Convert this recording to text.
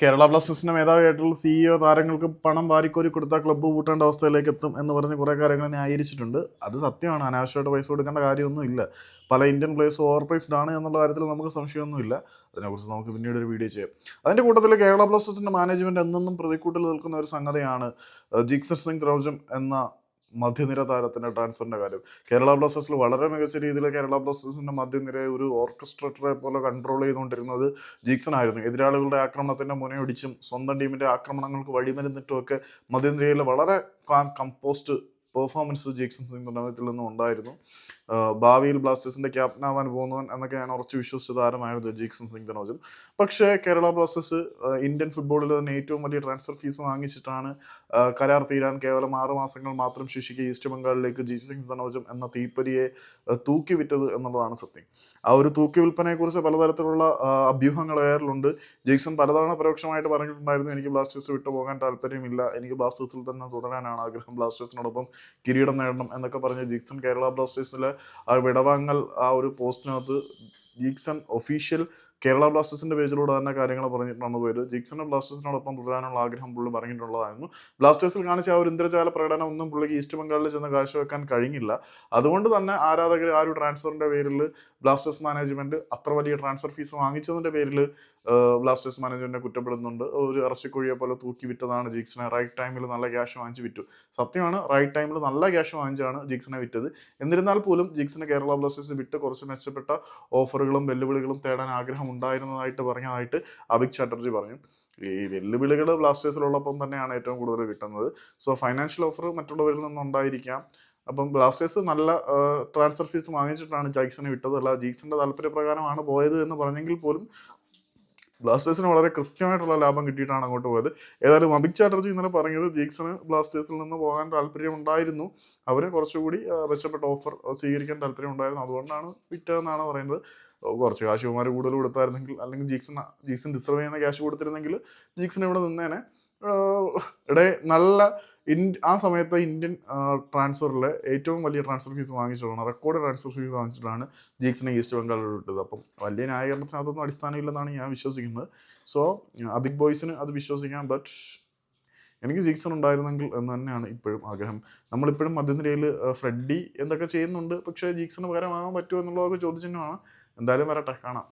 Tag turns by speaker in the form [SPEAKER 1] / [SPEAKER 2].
[SPEAKER 1] കേരള ബ്ലാസ്റ്റേഴ്സിന്റെ മേധാവിയായിട്ടുള്ള സിഇഒ താരങ്ങൾക്ക് പണം വാരിക്കോരി കൊടുത്താൽ ക്ലബ്ബ് പൂട്ടേണ്ട അവസ്ഥയിലേക്ക് എത്തും എന്ന് പറഞ്ഞ് കുറേ കാര്യങ്ങൾ ന്യായീകരിച്ചിട്ടുണ്ട് അത് സത്യമാണ്. അനാവശ്യമായിട്ട് പൈസ കൊടുക്കേണ്ട കാര്യമൊന്നും ഇല്ല. പല ഇന്ത്യൻ പ്ലേയേഴ്സ് ഓവർ പ്രൈസ്ഡ് ആണ് എന്നുള്ള കാര്യത്തിൽ നമുക്ക് സംശയമൊന്നുമില്ല അതിനെക്കുറിച്ച് നമുക്ക് പിന്നീട് ഒരു വീഡിയോ ചെയ്യാം. അതിന്റെ കൂട്ടത്തിൽ കേരള ബ്ലാസ്റ്റേഴ്സിന്റെ മാനേജ്മെന്റ് എന്നും പ്രതിക്കൂട്ടിൽ നിൽക്കുന്ന ഒരു സംഗതിയാണ് ജിക്സർ സിംഗ് ദ്രൗജം എന്ന മധ്യനിര താരത്തിന്റെ ട്രാൻസ്ഫറിന്റെ കാര്യം. കേരള ബ്ലാസ്റ്റേഴ്സിൽ വളരെ മികച്ച രീതിയിൽ കേരള ബ്ലാസ്റ്റേഴ്സിന്റെ മധ്യനിരയെ ഒരു ഓർക്കസ്ട്രേറ്ററെ പോലെ കൺട്രോൾ ചെയ്തുകൊണ്ടിരുന്നത് ജീക്സൺ ആയിരുന്നു. എതിരാളികളുടെ ആക്രമണത്തിന്റെ മുനയൊടിച്ചും സ്വന്തം ടീമിന്റെ ആക്രമണങ്ങൾക്ക് വഴിമരുന്നിട്ടും ഒക്കെ മധ്യനിരയിൽ വളരെ കമ്പോസ്റ്റ് പെർഫോമൻസ് ജേക്സൺ സിംഗ് ടൂർണമെന്റിൽ നിന്നും ഉണ്ടായിരുന്നു. ഭാവിയിൽ ബ്ലാസ്റ്റേഴ്സിന്റെ ക്യാപ്റ്റൻ ആവാൻ പോകുന്നവൻ എന്നൊക്കെ ഞാൻ ഉറച്ചു വിശ്വസിച്ച താരമായിരുന്നു ജേക്സൺ സിംഗ് ധനോജൻ പക്ഷേ കേരള ബ്ലാസ്റ്റേഴ്സ് ഇന്ത്യൻ ഫുട്ബോളിൽ തന്നെ ഏറ്റവും വലിയ ട്രാൻസ്ഫർ ഫീസ് വാങ്ങിച്ചിട്ടാണ് കരാർ തീരാൻ കേവലം ആറ് മാസങ്ങൾ മാത്രം ശിക്ഷിക്കുക ഈസ്റ്റ് ബംഗാളിലേക്ക് ജി സിംഗ് സനോജം എന്ന തീപ്പരിയെ തൂക്കി വിറ്റത് എന്നുള്ളതാണ് സത്യം. ആ ഒരു തൂക്കി വിൽപ്പനയെക്കുറിച്ച് പലതരത്തിലുള്ള അഭ്യൂഹങ്ങൾ ഏറിലുണ്ട് ജെയ്സൺ പലതവണ പരോക്ഷമായിട്ട് പറഞ്ഞിട്ടുണ്ടായിരുന്നു എനിക്ക് ബ്ലാസ്റ്റേഴ്സ് വിട്ടു പോകാൻ താല്പര്യമില്ല. എനിക്ക് ബ്ലാസ്റ്റേഴ്സിൽ തന്നെ തുടരാനാണ് ആഗ്രഹം. ബ്ലാസ്റ്റേഴ്സിനോടൊപ്പം കിരീടം നേടണം എന്നൊക്കെ പറഞ്ഞ് ജിക്സൺ കേരള ബ്ലാസ്റ്റേഴ്സിലെ ആ വിടവാങ്ങൽ ആ ഒരു പോസ്റ്റിനകത്ത് ജിക്സൺ ഒഫീഷ്യൽ കേരള ബ്ലാസ്റ്റേഴ്സിന്റെ പേജിലൂടെ തന്നെ കാര്യങ്ങൾ പറഞ്ഞിട്ടാണ് പോയത്. ജിക്സൺ ബ്ലാസ്റ്റേഴ്സിനോടൊപ്പം തുടരാനുള്ള ആഗ്രഹം പുള്ളി പറഞ്ഞിട്ടുള്ളതായിരുന്നു. ബ്ലാസ്റ്റേഴ്സിൽ കാണിച്ച ആ ഒരു ഇന്ദ്രജാല പ്രകടനം ഒന്നും പുള്ളിക്ക് ഈസ്റ്റ് ബംഗാളിൽ ചെന്ന് കാഴ്ചവെക്കാൻ കഴിഞ്ഞില്ല. അതുകൊണ്ട് തന്നെ ആരാധകർ ആ ഒരു ട്രാൻസ്ഫറിന്റെ പേരിൽ ബ്ലാസ്റ്റേഴ്സ് മാനേജ്മെന്റ് അത്ര വലിയ ട്രാൻസ്ഫർ ഫീസ് വാങ്ങിച്ചതിന്റെ പേരിൽ ബ്ലാസ്റ്റേഴ്സ് മാനേജ്മെന്റിനെ കുറ്റപ്പെടുന്നുണ്ട്. ഒരു ഇറച്ചിക്കൊഴിയെ പോലെ തൂക്കി വിറ്റതാണ് ജിക്സിനെ. റൈറ്റ് ടൈമിൽ നല്ല ക്യാഷ് വാങ്ങിച്ച് വിറ്റു. സത്യമാണ് റൈറ്റ് ടൈമിൽ നല്ല ക്യാഷ് വാങ്ങിച്ചാണ് ജിക്സിനെ വിറ്റത്. എന്നിരുന്നാൽ പോലും ജിക്സിനെ കേരള ബ്ലാസ്റ്റേഴ്സ് വിട്ട് കുറച്ച് മെച്ചപ്പെട്ട ഓഫറുകളും വെല്ലുവിളികളും തേടാൻ ആഗ്രഹം ഉണ്ടായിരുന്നതായിട്ട് പറഞ്ഞതായിട്ട് അഭിക് ചാറ്റർജി പറഞ്ഞു ഈ വെല്ലുവിളികൾ ബ്ലാസ്റ്റേഴ്സിലുള്ളപ്പം തന്നെയാണ് ഏറ്റവും കൂടുതൽ കിട്ടുന്നത്. സോ ഫൈനാൻഷ്യൽ ഓഫർ മറ്റുള്ളവരിൽ നിന്നുണ്ടായിരിക്കാം. അപ്പം ബ്ലാസ്റ്റേഴ്സ് നല്ല ട്രാൻസ്ഫർ ഫീസ് വാങ്ങിച്ചിട്ടാണ് ജാക്സനെ വിട്ടത്. അല്ല ജീക്സിന്റെ താല്പര്യപ്രകാരമാണ് പോയത് എന്ന് പറഞ്ഞെങ്കിൽ പോലും ബ്ലാസ്റ്റേഴ്സിന് വളരെ കൃത്യമായിട്ടുള്ള ലാഭം കിട്ടിയിട്ടാണ് അങ്ങോട്ട് പോയത്. ഏതായാലും അഭിക് ചാറ്റർജി ഇന്നലെ പറഞ്ഞത് ജീക്സിന് ബ്ലാസ്റ്റേഴ്സിൽ നിന്ന് പോകാൻ താല്പര്യം അവരെ കുറച്ചുകൂടി മെച്ചപ്പെട്ട ഓഫർ സ്വീകരിക്കാൻ താല്പര്യം ഉണ്ടായിരുന്നു അതുകൊണ്ടാണ് വിറ്റതെന്നാണ് പറയുന്നത്. കുറച്ച് കാശ് ഇവന്മാർ കൂടുതൽ കൊടുത്തായിരുന്നെങ്കിൽ അല്ലെങ്കിൽ ജീക്സൺ ജീക്സൺ ഡിസർവ് ചെയ്യുന്ന ക്യാഷ് കൊടുത്തിരുന്നെങ്കിൽ ജീക്സൺ ഇവിടെ നിന്നേനെ. ഇടെ നല്ല ആ സമയത്തെ ഇന്ത്യൻ ട്രാൻസ്ഫറിലെ ഏറ്റവും വലിയ ട്രാൻസ്ഫർ ഫീസ് വാങ്ങിച്ചിട്ടാണ് റെക്കോർഡ് ട്രാൻസ്ഫർ ഫീസ് വാങ്ങിച്ചിട്ടാണ് ജീക്സിനെ ഈസ്റ്റ് ബംഗാളിൽ വിട്ടത്. അപ്പം വലിയ ന്യായീകരണത്തിനകത്തൊന്നും അടിസ്ഥാനമില്ലെന്നാണ് ഞാൻ വിശ്വസിക്കുന്നത്. സോ ബിഗ് ബോയ്സിന് അത് വിശ്വസിക്കാം. ബട്ട് എനിക്ക് ജീക്സൺ ഉണ്ടായിരുന്നെങ്കിൽ എന്ന് തന്നെയാണ് ഇപ്പോഴും ആഗ്രഹം. നമ്മളിപ്പോഴും മധ്യനിരയിൽ ഫ്രെഡി എന്തൊക്കെ ചെയ്യുന്നുണ്ട്? പക്ഷേ ജീക്സന് പകരമാകാൻ പറ്റുമോ എന്നുള്ളതൊക്കെ ചോദ്യചിഹ്നമാണ്. എന്തായാലും വരട്ടെ കാണാം.